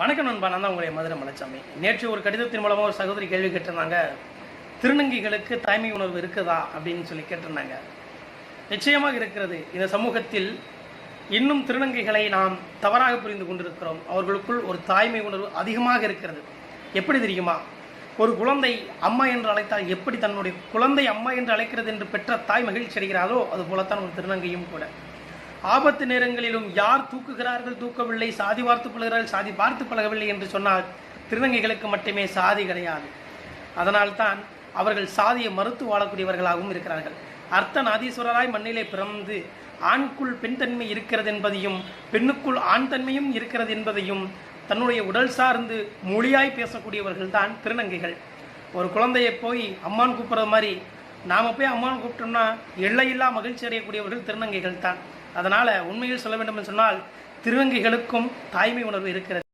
வணக்கம் நண்பா நான் தான் உங்களுடைய மதுரை மலைச்சாமி. நேற்று ஒரு கடிதத்தின் மூலமாக ஒரு சகோதரி கேள்வி கேட்டிருந்தாங்க. திருநங்கைகளுக்கு தாய்மை உணர்வு இருக்குதா அப்படின்னு சொல்லி கேட்டிருந்தாங்க. நிச்சயமாக இருக்கிறது. இந்த சமூகத்தில் இன்னும் திருநங்கைகளை நாம் தவறாக புரிந்து கொண்டிருக்கிறோம். அவர்களுக்குள் ஒரு தாய்மை உணர்வு அதிகமாக இருக்கிறது. எப்படி தெரியுமா? ஒரு குழந்தை அம்மா என்று அழைத்தால் எப்படி தன்னுடைய குழந்தை அம்மா என்று அழைக்கிறது என்று பெற்ற தாய் மகிழ்ச்சி அடைகிறாரோ அது போலத்தான் ஒரு திருநங்கையும் கூட. ஆபத்து நேரங்களிலும் யார் தூக்குகிறார்கள் தூக்கவில்லை சாதி பார்த்து பழகிறார்கள் சாதி பார்த்து பழகவில்லை என்று சொன்னால் திருநங்கைகளுக்கு மட்டுமே சாதி கிடையாது. அதனால்தான் அவர்கள் சாதியை மறுத்து வாழக்கூடியவர்களாகவும் இருக்கிறார்கள். அர்த்தநாதீஸ்வரராய் மண்ணிலே பிறந்து ஆண்குள் பெண் தன்மை இருக்கிறது என்பதையும் பெண்ணுக்குள் ஆண் தன்மையும் இருக்கிறது என்பதையும் தன்னுடைய உடல் சார்ந்து மொழியாய் பேசக்கூடியவர்கள் தான் திருநங்கைகள். ஒரு குழந்தையை போய் அம்மான் கூப்பிட்ற மாதிரி நாம போய் அம்மான் கூப்பிட்டோம்னா எல்லையில்லா மகிழ்ச்சி அடையக்கூடியவர்கள் திருநங்கைகள் தான் அதனால உண்மையில் சொல்ல வேண்டும் என்று சொன்னால் திருநங்கைகளுக்கும் தாய்மை உணர்வு இருக்கிறது.